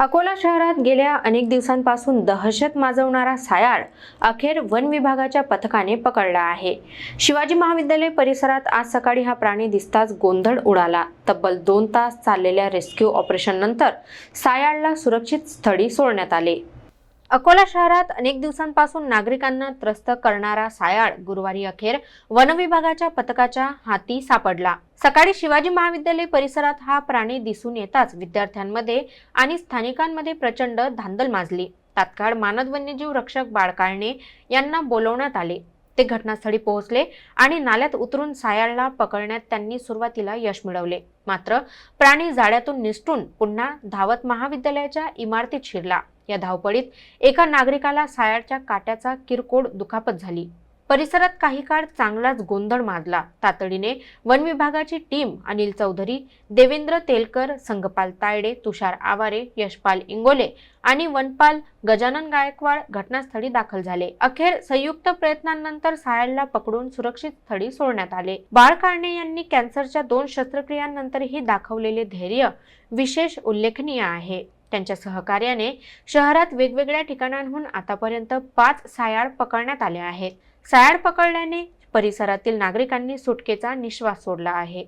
अकोला शहरात गेल्या अनेक दिवसांपासून दहशत माजवणारा सायाळ अखेर वन विभागाच्या पथकाने पकडला आहे. शिवाजी महाविद्यालय परिसरात आज सकाळी हा प्राणी दिसताच गोंधळ उडाला. तब्बल दोन तास चाललेल्या रेस्क्यू ऑपरेशननंतर सायाळला सुरक्षित स्थळी सोडण्यात आले. अकोला शहरात अनेक दिवसांपासून नागरिकांना त्रस्त करणारा सायाळ गुरुवारी अखेर वनविभागाच्या पथकाच्या हाती सापडला. सकाळी शिवाजी महाविद्यालय परिसरात हा प्राणी दिसून येताच विद्यार्थ्यांमध्ये आणि स्थानिकांमध्ये प्रचंड धांदल माजली. तात्काळ मानद वन्यजीव रक्षक बाळकाळणे यांना बोलवण्यात आले. ते घटनास्थळी पोहोचले आणि नाल्यात उतरून सायाळला पकडण्यात त्यांनी सुरुवातीला यश मिळवले. मात्र प्राणी जाळ्यातून निसटून पुन्हा धावत महाविद्यालयाच्या इमारतीत शिरला. या धावपळीत एका नागरिकाला सायाळच्या काट्याचा किरकोळ दुखापत झाली. परिसरात काही काळ चांगलाच गोंधळ माजला. तातडीने वन विभागाची टीम अनिल चौधरी देवेंद्र तेलकर संगपाल तायडे तुषार आवारे यशपाल इंगोले आणि वनपाल गजानन गायकवाड घटनास्थळी दाखल झाले. अखेर संयुक्त प्रयत्नांनंतर सायलला पकडून सुरक्षित स्थळी सोडण्यात आले. बाळकारणे यांनी कॅन्सरच्या दोन शस्त्रक्रियांनंतरही दाखवलेले धैर्य विशेष उल्लेखनीय आहे. त्यांच्या सहकार्याने शहरात वेगवेगळ्या ठिकाणांहून आतापर्यंत पाच सायाळ पकडण्यात आले आहेत. सायाळ पकडल्याने परिसरातील नागरिकांनी सुटकेचा निश्वास सोडला आहे.